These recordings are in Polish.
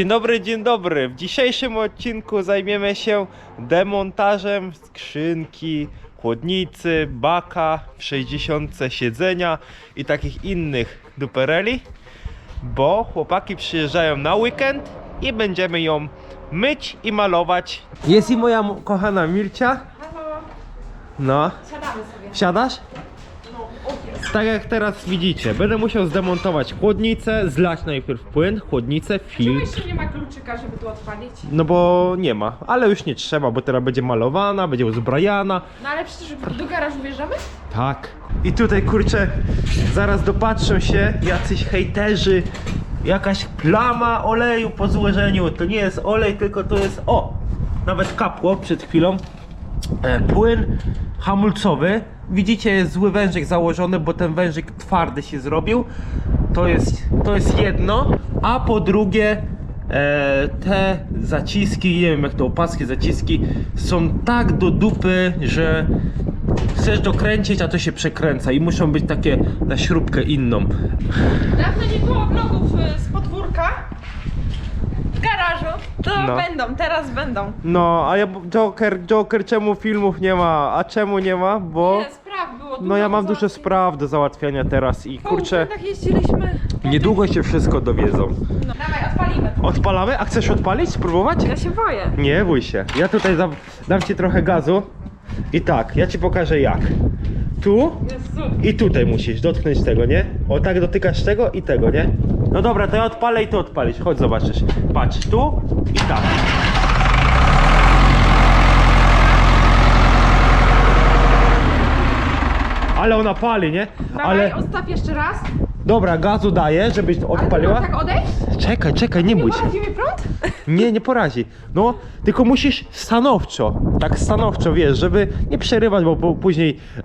Dzień dobry, dzień dobry. W dzisiejszym odcinku zajmiemy się demontażem skrzynki, chłodnicy, baka, w 60 siedzenia i takich innych dupereli, bo chłopaki przyjeżdżają na weekend i będziemy ją myć i malować. Jest i moja kochana Mircia. No, siadamy sobie. siadasz? Tak jak teraz widzicie, będę musiał zdemontować chłodnicę, zlać najpierw płyn, chłodnicę, Czemu filtr. jeszcze nie ma kluczyka, żeby tu odpalić? No bo nie ma, ale już nie trzeba, bo teraz będzie malowana, będzie uzbrajana. No ale przecież do garażu wjeżdżamy? Tak. I tutaj kurczę, zaraz dopatrzą się jacyś hejterzy. Jakaś plama oleju po złożeniu. To nie jest olej, tylko to jest. O! Nawet kapło przed chwilą. E, płyn hamulcowy. Widzicie, jest zły wężyk założony, bo ten wężyk twardy się zrobił. To jest, to jest jedno. A po drugie, e, te zaciski, nie wiem jak to opaski, zaciski są tak do dupy, że chcesz dokręcić, a to się przekręca i muszą być takie na śrubkę inną. Dawno nie było vlogów z podwórka. Garażu. To No. będą, teraz będą. No, a ja Joker, Joker, czemu filmów nie ma? A czemu nie ma? Bo Ile spraw było dużo no ja mam dużo spraw do załatwiania teraz i kurczę, weekendach jeździliśmy. niedługo się wszystko dowiedzą. No. Dawaj, odpalimy. Odpalamy? A chcesz odpalić? Spróbować? Ja się boję. Nie bój się. Ja tutaj dam, dam ci trochę gazu. I tak, ja ci pokażę jak. Tu Jezu. i tutaj musisz dotknąć tego, nie? O tak dotykasz tego i tego, nie? No dobra, to ja odpalę i ty odpalisz. Chodź zobaczysz. Patrz, tu i tak. Ale ona pali, nie? Dawaj, Ale odstaw jeszcze raz. dobra, gazu daję, żebyś Ale odpaliła. mam tak odejść? Czekaj, czekaj, nie bój się. poradzi mi prąd? Nie, nie porazi. No, tylko musisz stanowczo, tak stanowczo, wiesz, żeby nie przerywać, bo, bo później e,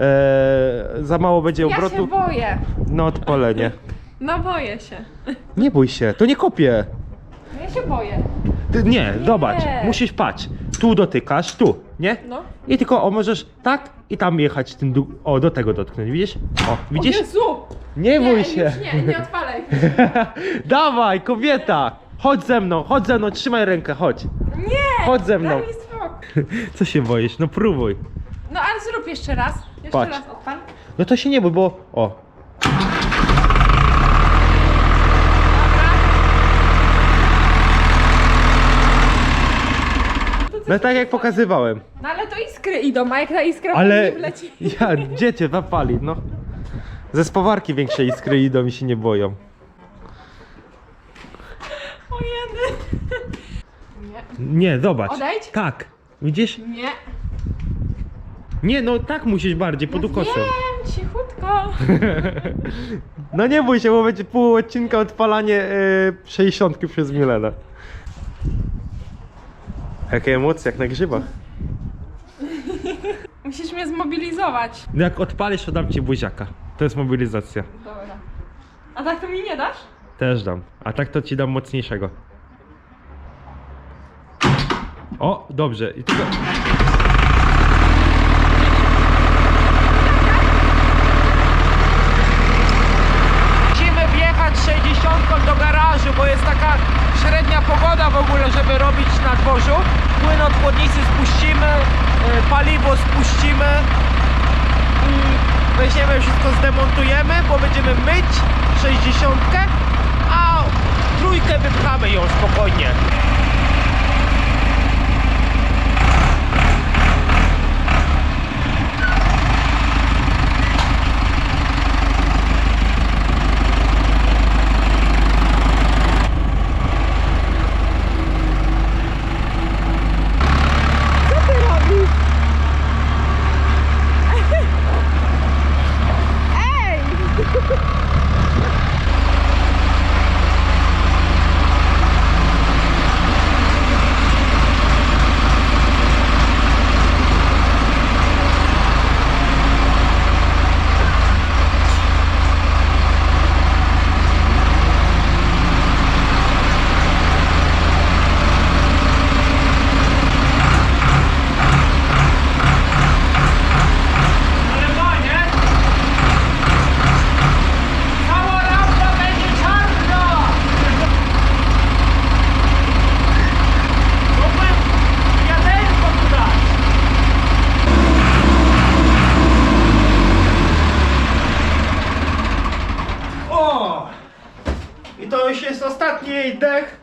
za mało będzie Ja się boję. No, odpalenie. No boję się. Nie bój się, to nie kopie. Ja się boję. Ty, nie, zobacz, musisz patrz. Tu dotykasz, tu, nie? No. I tylko, o, możesz tak i tam jechać tym, du- o, do tego dotknąć, widzisz? O, widzisz? O Jezu! Nie bój się. Już nie, nie odpalaj. Dawaj, kobieta! Chodź ze mną, chodź ze mną, trzymaj rękę, chodź. Nie! Chodź ze mną. Daj mi spokój. Co się boisz? No próbuj. No ale zrób jeszcze raz. Jeszcze Patrz. raz odpal. No to się nie bój, bo, o, No tak jak pokazywałem. No ale to iskry idą, a jak ta iskra Ale wleci. ja, dziecię zapali, no. Ze spowarki większe iskry idą i się nie boją. O jedy. Nie. Nie, zobacz. Odejdź? Tak. Widzisz? Nie. Nie, no tak musisz bardziej, pod ukosem. Wiem, cichutko. No nie bój się, bo będzie pół odcinka odpalanie yy, 60 przez Milena. Jakie emocje, jak na grzybach. Musisz mnie zmobilizować. No jak odpalisz, to dam ci buziaka. To jest mobilizacja. Dobra. A tak to mi nie dasz? Też dam. A tak to ci dam mocniejszego. O, dobrze. I tylko... Musimy wjechać 60 do garażu, bo jest taka średnia żeby robić na dworzu. Płyn od chłodnicy spuścimy, e, paliwo spuścimy weźmiemy wszystko, zdemontujemy, bo będziemy myć 60, a trójkę wypchamy ją spokojnie. Co ty robisz? Ej! oddech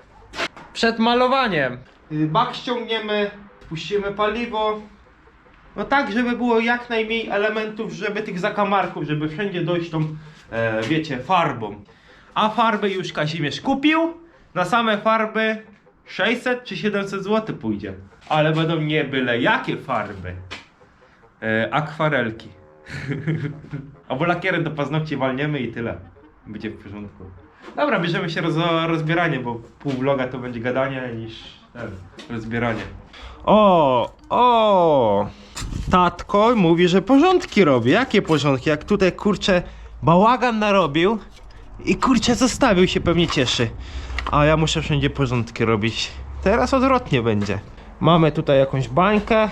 przed malowaniem. Y, Bak ściągniemy, puścimy paliwo. No tak, żeby było jak najmniej elementów, żeby tych zakamarków, żeby wszędzie dojść tą, e, wiecie, farbą. A farby już Kazimierz kupił. Na same farby 600 czy 700 zł pójdzie. Ale będą nie byle jakie farby. E, akwarelki. Albo lakierem do paznokci walniemy i tyle. Będzie w porządku. Dobra, bierzemy się roz, rozbieranie, bo pół vloga to będzie gadanie niż ten, rozbieranie. O, o! Tatko mówi, że porządki robi. Jakie porządki? Jak tutaj kurczę bałagan narobił i kurczę zostawił się pewnie cieszy. A ja muszę wszędzie porządki robić. Teraz odwrotnie będzie. Mamy tutaj jakąś bańkę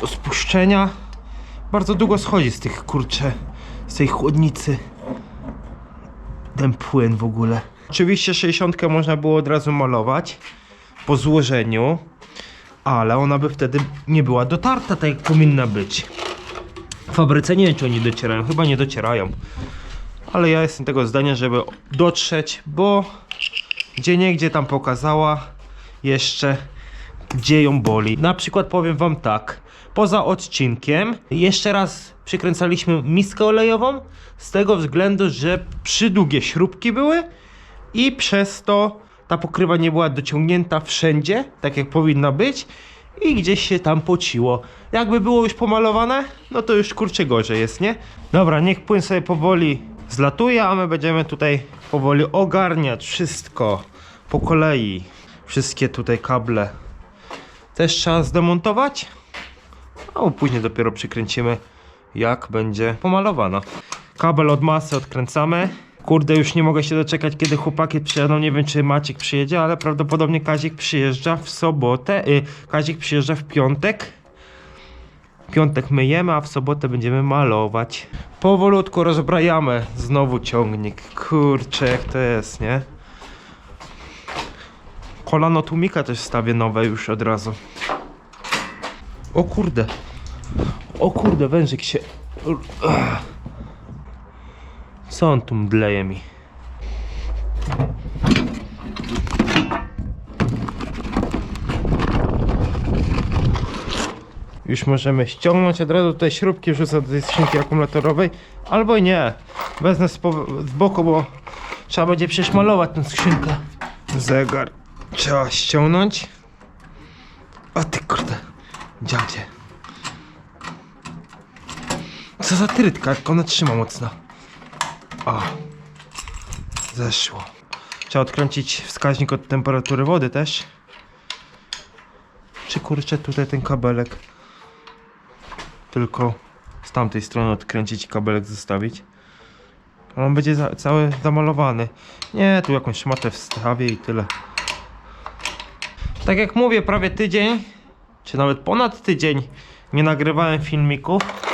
do spuszczenia. Bardzo długo schodzi z tych kurcze, z tej chłodnicy. Ten płyn w ogóle. Oczywiście 60 można było od razu malować po złożeniu, ale ona by wtedy nie była dotarta tak jak powinna być. W fabryce nie wiem czy oni docierają, chyba nie docierają. Ale ja jestem tego zdania, żeby dotrzeć, bo gdzie niegdzie tam pokazała jeszcze gdzie ją boli. Na przykład powiem wam tak. Poza odcinkiem jeszcze raz przykręcaliśmy miskę olejową z tego względu, że przydługie śrubki były i przez to ta pokrywa nie była dociągnięta wszędzie, tak jak powinna być i gdzieś się tam pociło. Jakby było już pomalowane, no to już kurczę gorzej jest, nie? Dobra, niech płyn sobie powoli zlatuje, a my będziemy tutaj powoli ogarniać wszystko po kolei. Wszystkie tutaj kable też trzeba zdemontować, bo później dopiero przykręcimy jak będzie pomalowana. Kabel od masy odkręcamy. Kurde, już nie mogę się doczekać, kiedy chłopaki przyjadą. Nie wiem, czy Maciek przyjedzie, ale prawdopodobnie Kazik przyjeżdża w sobotę. Y, Kazik przyjeżdża w piątek. Piątek myjemy, a w sobotę będziemy malować. Powolutku rozbrajamy znowu ciągnik. Kurczę, jak to jest, nie? Kolano tłumika też stawię nowe już od razu. O kurde. O kurde, wężyk się... Co on tu mdleje mi? Już możemy ściągnąć od razu tutaj śrubki wrzucę do tej skrzynki akumulatorowej. Albo nie. Wezmę z, z boku, bo trzeba będzie przecież tę skrzynkę. Zegar trzeba ściągnąć. O ty kurde. Dziadzie. Co za trytka, jak ona trzyma mocno. O. Zeszło. Trzeba odkręcić wskaźnik od temperatury wody też. Czy kurczę tutaj ten kabelek tylko z tamtej strony odkręcić i kabelek zostawić. On będzie za, cały zamalowany. Nie, tu jakąś szmatę wstawię i tyle. Tak jak mówię, prawie tydzień, czy nawet ponad tydzień nie nagrywałem filmików.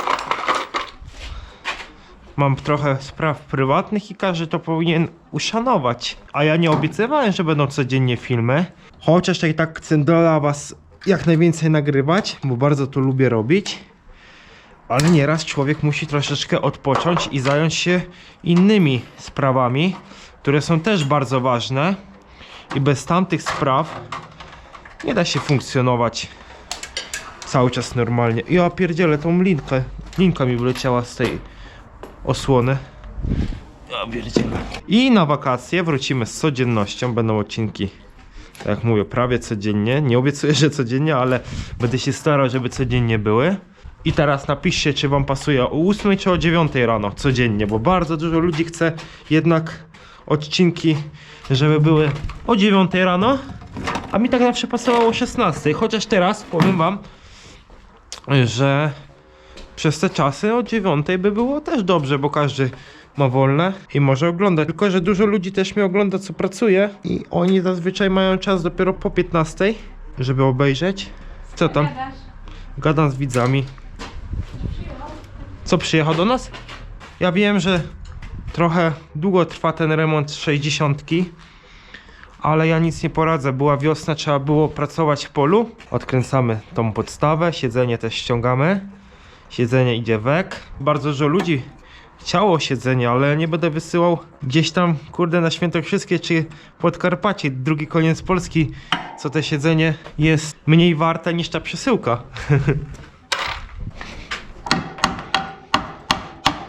Mam trochę spraw prywatnych i każdy to powinien uszanować. A ja nie obiecywałem, że będą codziennie filmy. Chociaż i tak dla was jak najwięcej nagrywać, bo bardzo to lubię robić. Ale nieraz człowiek musi troszeczkę odpocząć i zająć się innymi sprawami, które są też bardzo ważne. I bez tamtych spraw nie da się funkcjonować cały czas normalnie. Ja pierdzielę tą linkę. Linka mi wyleciała z tej pierdzielę. I na wakacje wrócimy z codziennością. Będą odcinki, tak jak mówię, prawie codziennie. Nie obiecuję, że codziennie, ale będę się starał, żeby codziennie były. I teraz napiszcie, czy wam pasuje o 8 czy o 9 rano codziennie, bo bardzo dużo ludzi chce jednak odcinki, żeby były o 9 rano, a mi tak zawsze pasowało o 16. Chociaż teraz powiem wam, że przez te czasy o 9 by było też dobrze, bo każdy ma wolne i może oglądać. Tylko, że dużo ludzi też mnie ogląda, co pracuje i oni zazwyczaj mają czas dopiero po 15, żeby obejrzeć. Co tam? Gadam z widzami. Co przyjechał do nas? Ja wiem, że trochę długo trwa ten remont 60, ale ja nic nie poradzę. Była wiosna, trzeba było pracować w polu. Odkręcamy tą podstawę, siedzenie też ściągamy. Siedzenie idzie wek. Bardzo dużo ludzi Ciało siedzenie, ale nie będę wysyłał gdzieś tam, kurde, na Świętokrzyskie czy Podkarpacie, drugi koniec Polski, co te siedzenie jest mniej warte niż ta przesyłka.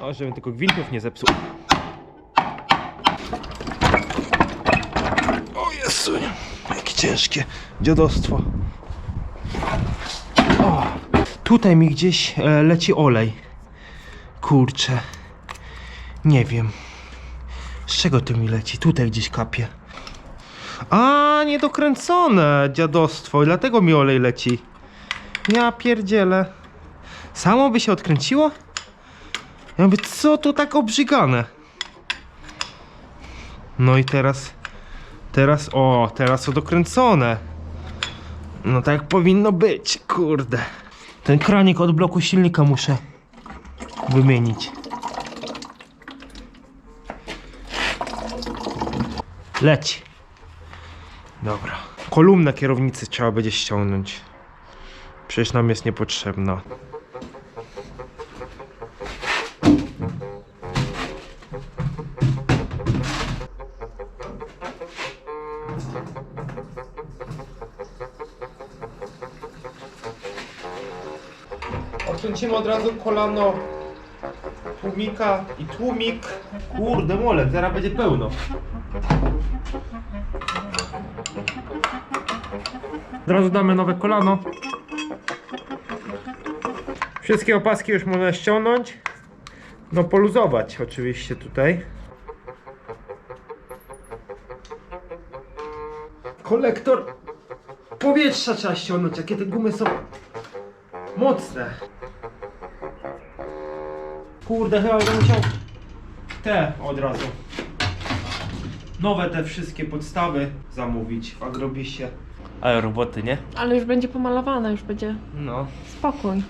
o, żebym tylko gwintów nie zepsuł. O Jezu, jakie ciężkie dziadostwo. Tutaj mi gdzieś e, leci olej. Kurczę. Nie wiem. Z czego to mi leci? Tutaj gdzieś kapie. A, niedokręcone dziadostwo, i dlatego mi olej leci. Ja pierdzielę. Samo by się odkręciło? Ja mówię, co to tak obrzygane? No i teraz, teraz, o, teraz to dokręcone. No tak powinno być, kurde. Ten kranik od bloku silnika muszę wymienić. Leci. Dobra. Kolumnę kierownicy trzeba będzie ściągnąć. Przecież nam jest niepotrzebna. Odkręcimy od razu kolano tłumika i tłumik. Kurde molek, zaraz będzie pełno. Od razu damy nowe kolano. Wszystkie opaski już można ściągnąć. No poluzować oczywiście tutaj. Kolektor powietrza trzeba ściągnąć, jakie te gumy są mocne. Kurde, chyba będę musiał te od razu. Nowe te wszystkie podstawy zamówić w agrobisie. Ale roboty, nie? Ale już będzie pomalowane, już będzie No. spokój.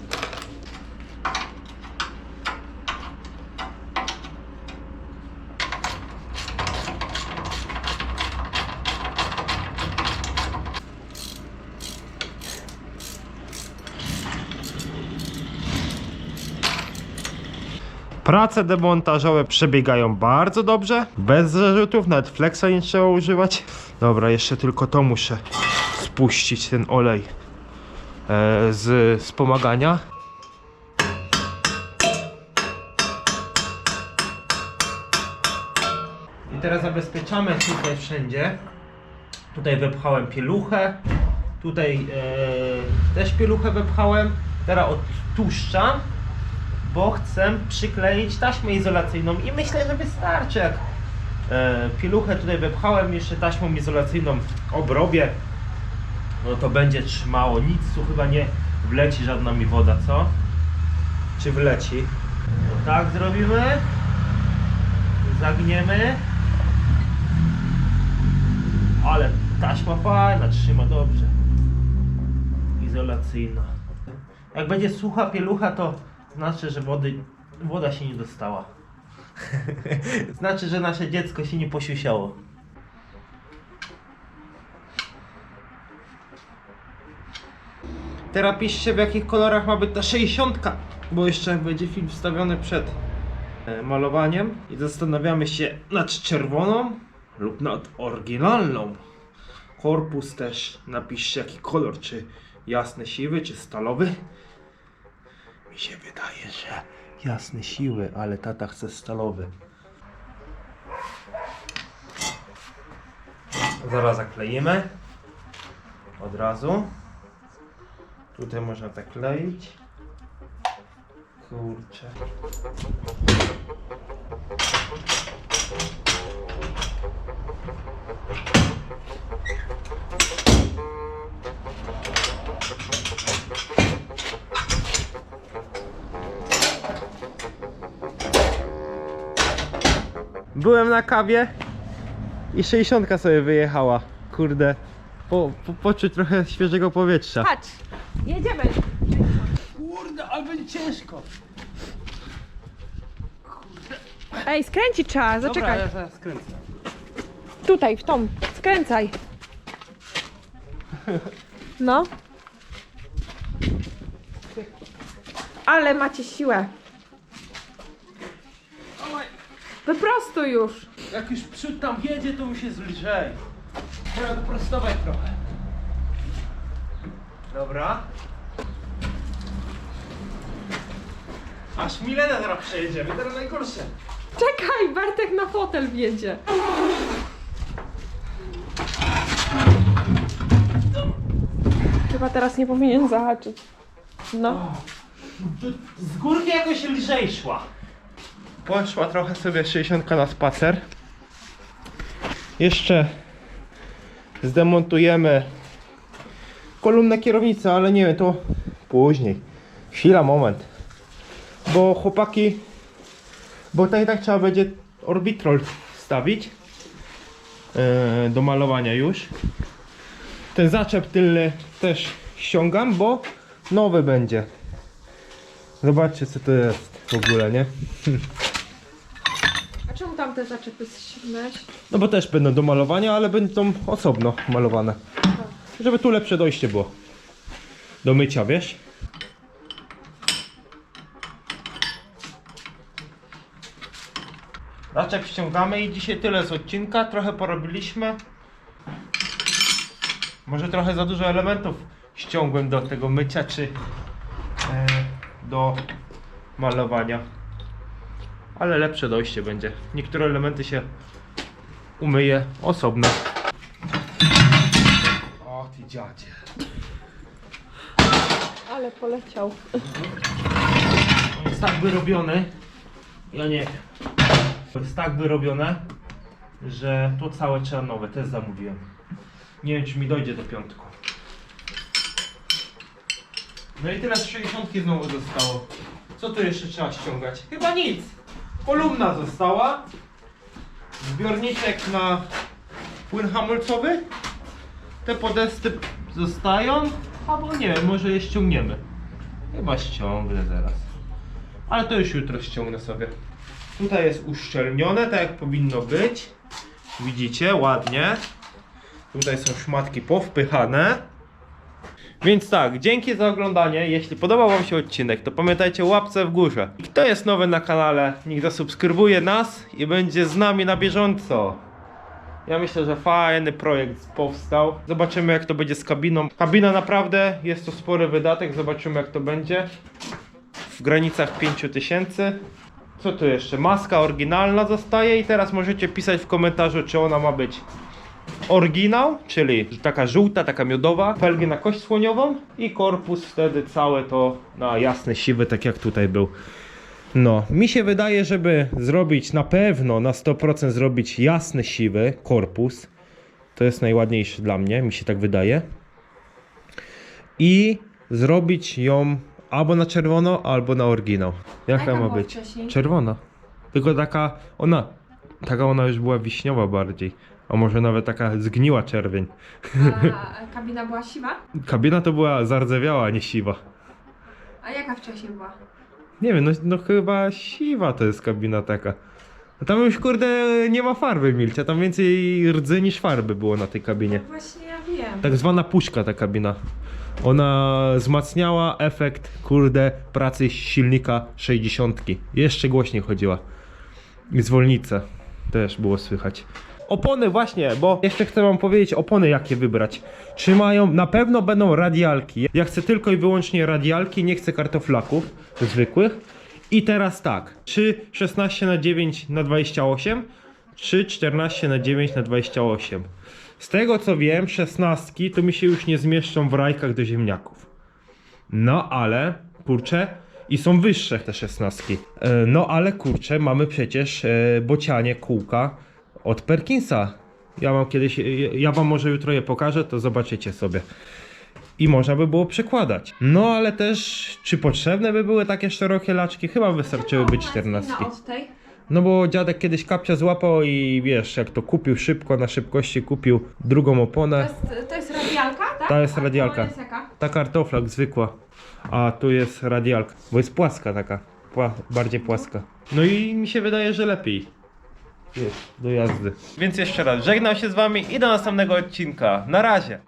Prace demontażowe przebiegają bardzo dobrze, bez zarzutów, nawet flexa nie trzeba używać. Dobra, jeszcze tylko to muszę spuścić, ten olej e, z wspomagania. I teraz zabezpieczamy tutaj wszędzie. Tutaj wepchałem pieluchę, tutaj e, też pieluchę wepchałem. Teraz odtłuszczam bo chcę przykleić taśmę izolacyjną i myślę, że wystarczy jak e, pieluchę tutaj wepchałem jeszcze taśmą izolacyjną obrobię no to będzie trzymało nic tu chyba nie wleci żadna mi woda, co? czy wleci? No tak zrobimy zagniemy ale taśma fajna, trzyma dobrze izolacyjna jak będzie sucha pielucha, to znaczy, że wody, woda się nie dostała. znaczy, że nasze dziecko się nie posiusiało. Teraz piszcie w jakich kolorach ma być ta 60, bo jeszcze będzie film wstawiony przed e, malowaniem i zastanawiamy się nad czerwoną lub nad oryginalną. Korpus też napiszcie jaki kolor, czy jasny siwy, czy stalowy. Mi się wydaje, że jasne siły, ale tata chce stalowy. Zaraz zakleimy. Od razu. Tutaj można tak kleić. Kurczę. Byłem na kawie i 60 sobie wyjechała. Kurde. Po, po, poczuć trochę świeżego powietrza. Patrz, jedziemy. Kurde, ale będzie ciężko. Ej, skręcić trzeba, zaczekaj. ja zaraz skręcę. Tutaj, w tą. Skręcaj. No. Ale macie siłę. Wyprostuj już. Jak już przód tam jedzie, to mu się zbliżej. Trzeba go prostować trochę. Dobra. Aż Milenę zaraz przejedziemy, teraz najgorsze. Czekaj, Bartek na fotel wjedzie. Chyba teraz nie powinien zahaczyć. No. Z górki jakoś lżej szła. Poszła trochę sobie 60 na spacer. Jeszcze zdemontujemy kolumnę kierownicy, ale nie wiem, to później. Chwila, moment. Bo chłopaki, bo tak i tak trzeba będzie orbitrol stawić e, do malowania już. Ten zaczep tylny też ściągam, bo nowy będzie. Zobaczcie co to jest w ogóle, nie? A czemu tam te zaczepy ściągnąłeś? No bo też będą do malowania, ale będą osobno malowane. Żeby tu lepsze dojście było. Do mycia, wiesz? Raczek ściągamy i dzisiaj tyle z odcinka. Trochę porobiliśmy. Może trochę za dużo elementów ściągłem do tego mycia, czy e, do malowania. Ale lepsze dojście będzie. Niektóre elementy się umyję osobno. O ty dziadzie. Ale poleciał. On jest tak wyrobiony. Ja nie wiem. To jest tak wyrobione, że to całe trzeba nowe. Też zamówiłem. Nie wiem czy mi dojdzie do piątku. No i tyle z 60 znowu zostało. Co tu jeszcze trzeba ściągać? Chyba nic. Kolumna została. Zbiorniczek na płyn hamulcowy. Te podesty zostają. Albo nie wiem, może je ściągniemy. Chyba ściągnę zaraz. Ale to już jutro ściągnę sobie. Tutaj jest uszczelnione, tak jak powinno być. Widzicie, ładnie. Tutaj są szmatki powpychane. Więc tak, dzięki za oglądanie. Jeśli podobał Wam się odcinek, to pamiętajcie łapce w górze. I Kto jest nowy na kanale, niech zasubskrybuje nas i będzie z nami na bieżąco. Ja myślę, że fajny projekt powstał. Zobaczymy jak to będzie z kabiną. Kabina naprawdę jest to spory wydatek, zobaczymy jak to będzie. W granicach 5000. Co tu jeszcze? Maska oryginalna zostaje i teraz możecie pisać w komentarzu czy ona ma być oryginał, czyli taka żółta, taka miodowa, felgi na kość słoniową i korpus wtedy całe to na jasny siwy, tak jak tutaj był. No, mi się wydaje, żeby zrobić na pewno, na 100% zrobić jasny siwy korpus, to jest najładniejszy dla mnie, mi się tak wydaje. I zrobić ją albo na czerwono, albo na oryginał. Jaka Jaka ma była być? wcześniej? Czerwona. Tylko taka, ona, taka ona już była wiśniowa bardziej. A może nawet taka zgniła czerwień. A kabina była siwa? Kabina to była zardzewiała, a nie siwa. A jaka wcześniej była? Nie wiem, no, no chyba siwa to jest kabina taka. No Tam już kurde nie ma farby milcia, tam więcej rdzy niż farby było na tej kabinie. No właśnie ja wiem. Tak zwana puszka ta kabina. Ona wzmacniała efekt kurde pracy silnika 60. Jeszcze głośniej chodziła. I zwolnicę też było słychać. Opony właśnie, bo jeszcze chcę wam powiedzieć opony jakie wybrać. Czy mają, na pewno będą radialki. Ja chcę tylko i wyłącznie radialki, nie chcę kartoflaków zwykłych. I teraz tak, czy 16 na 9 na 28, czy 14 na 9 na 28. Z tego co wiem, 16 to mi się już nie zmieszczą w rajkach do ziemniaków. No ale, kurczę, i są wyższe te szesnastki. E, No ale kurczę, mamy przecież e, bocianie kółka od Perkinsa. Ja mam kiedyś, ja wam może jutro je pokażę, to zobaczycie sobie. I można by było przekładać. No ale też, czy potrzebne by były takie szerokie laczki? Chyba wystarczyłyby czternastki. od tej? No bo dziadek kiedyś kapcia złapał i wiesz, jak to kupił szybko, na szybkości kupił drugą To oponę. jest, to jest radialka, tak? To jest A radialka. to jest jaka? Ta kartoflak zwykła, a tu jest radialka, bo jest płaska taka, pła, bardziej płaska. No i mi się wydaje, że lepiej jest do jazdy. Więc jeszcze raz żegnam się z wami i do następnego odcinka. Na razie!